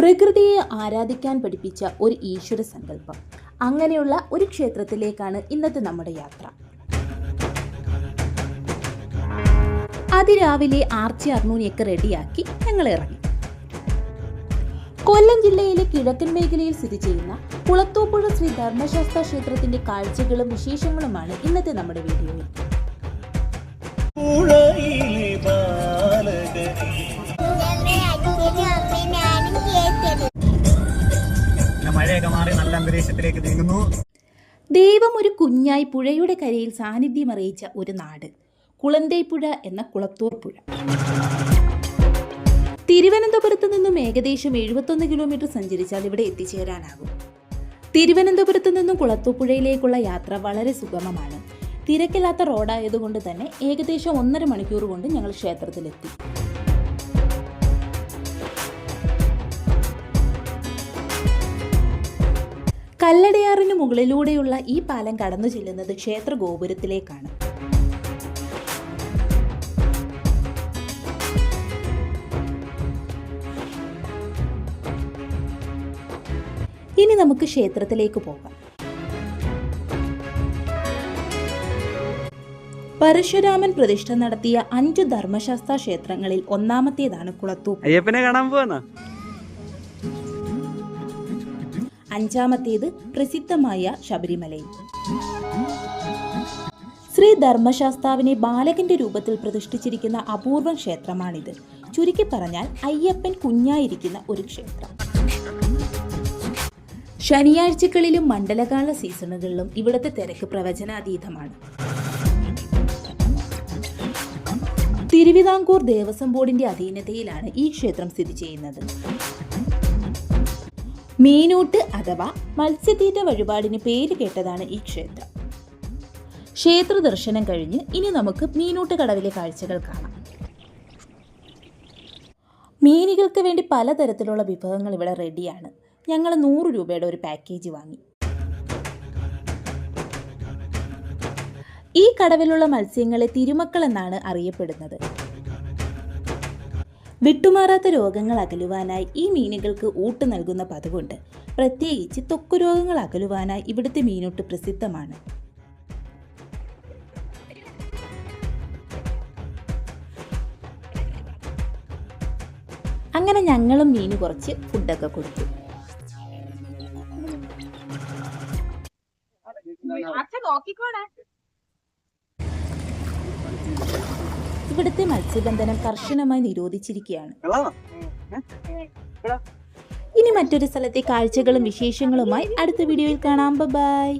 പ്രകൃതിയെ ആരാധിക്കാൻ പഠിപ്പിച്ച ഒരു ഈശ്വര സങ്കല്പം. അങ്ങനെയുള്ള ഒരു ക്ഷേത്രത്തിലേക്കാണ് ഇന്നത്തെ നമ്മുടെ യാത്ര. അതിരാവിലെ ആർച്ചി അർണൂനിയൊക്കെ റെഡിയാക്കി ഞങ്ങൾ ഇറങ്ങി. കൊല്ലം ജില്ലയിലെ കിഴക്കൻ മേഖലയിൽ സ്ഥിതി ചെയ്യുന്ന കുളത്തൂപ്പുഴ ശ്രീ ധർമ്മശാസ്ത്ര ക്ഷേത്രത്തിന്റെ കാഴ്ചകളും വിശേഷങ്ങളുമാണ് ഇന്നത്തെ നമ്മുടെ വീഡിയോയിൽ. പിന്നെ മാറി നല്ല അന്തരീക്ഷത്തിലേക്ക് നീങ്ങുന്നു. ദൈവം ഒരു കുഞ്ഞായി പുഴയുടെ കരയിൽ സാന്നിധ്യം അറിയിച്ച ഒരു നാട്. കുളന്തേപ്പുഴ എന്ന കുളത്തൂർ പുഴ തിരുവനന്തപുരത്ത് നിന്നും ഏകദേശം എഴുപത്തൊന്ന് കിലോമീറ്റർ സഞ്ചരിച്ചാൽ ഇവിടെ എത്തിച്ചേരാനാകും. തിരുവനന്തപുരത്ത് നിന്നും കുളത്തൂപ്പുഴയിലേക്കുള്ള യാത്ര വളരെ സുഗമമാണ്. തിരക്കില്ലാത്ത റോഡായതുകൊണ്ട് തന്നെ ഏകദേശം ഒന്നര മണിക്കൂർ കൊണ്ട് ഞങ്ങൾ ക്ഷേത്രത്തിലെത്തി. കല്ലടയാറിന് മുകളിലൂടെയുള്ള ഈ പാലം കടന്നു ചെല്ലുന്നത് ക്ഷേത്ര ഗോപുരത്തിലേക്കാണ് ഇനി നമുക്ക് ക്ഷേത്രത്തിലേക്ക് പോകാം. പരശുരാമൻ പ്രതിഷ്ഠ നടത്തിയ അഞ്ചു ധർമ്മശാസ്ത്ര ക്ഷേത്രങ്ങളിൽ ഒന്നാമത്തേതാണ് കുളത്തൂർ അയ്യപ്പനെ കാണാൻ പോവാന്നാ? അഞ്ചാമത്തേത് പ്രസിദ്ധമായ ശബരിമലയും ശ്രീ ധർമ്മശാസ്താവിനെ ബാലകന്റെ രൂപത്തിൽ പ്രതിഷ്ഠിച്ചിരിക്കുന്ന അപൂർവം ക്ഷേത്രമാണിത്. ചുരുക്കി പറഞ്ഞാൽ അയ്യപ്പൻ കുഞ്ഞായിരിക്കുന്ന ഒരു ക്ഷേത്രം. ശനിയാഴ്ചകളിലും മണ്ഡലകാല സീസണുകളിലും ഇവിടുത്തെ തിരക്ക് പ്രവചനാതീതമാണ്. തിരുവിതാംകൂർ ദേവസ്വം ബോർഡിന്റെ അധീനതയിലാണ് ഈ ക്ഷേത്രം സ്ഥിതി ചെയ്യുന്നത്. മീനൂട്ട് അഥവാ മത്സ്യതീറ്റ വഴിപാടിന് പേര് കേട്ടതാണ് ഈ ക്ഷേത്രം. ക്ഷേത്ര ദർശനം കഴിഞ്ഞ് ഇനി നമുക്ക് മീനൂട്ട് കടവിലെ കാഴ്ചകൾ കാണാം. മീനുകൾക്ക് വേണ്ടി പലതരത്തിലുള്ള വിഭവങ്ങൾ ഇവിടെ റെഡിയാണ്. ഞങ്ങൾ നൂറ് രൂപയുടെ ഒരു പാക്കേജ് വാങ്ങി. ഈ കടവിലുള്ള മത്സ്യങ്ങളെ തിരുമക്കൾ എന്നാണ് അറിയപ്പെടുന്നത്. വിട്ടുമാറാത്ത രോഗങ്ങൾ അകലുവാനായി ഈ മീനുകൾക്ക് ഊട്ട് നൽകുന്ന പതിവുണ്ട്. പ്രത്യേകിച്ച് തൊക്കു രോഗങ്ങൾ അകലുവാനായി ഇവിടുത്തെ മീനൂട്ട് പ്രസിദ്ധമാണ്. അങ്ങനെ ഞങ്ങളും മീന് കുറച്ച് ഫുഡൊക്കെ കൊടുത്തു. ഇവിടുത്തെ മത്സ്യബന്ധനം കർശനമായി നിരോധിച്ചിരിക്കുകയാണ്. ഇനി മറ്റൊരു സ്ഥലത്തെ കാഴ്ചകളും വിശേഷങ്ങളുമായി അടുത്ത വീഡിയോയിൽ കാണാം. ബൈ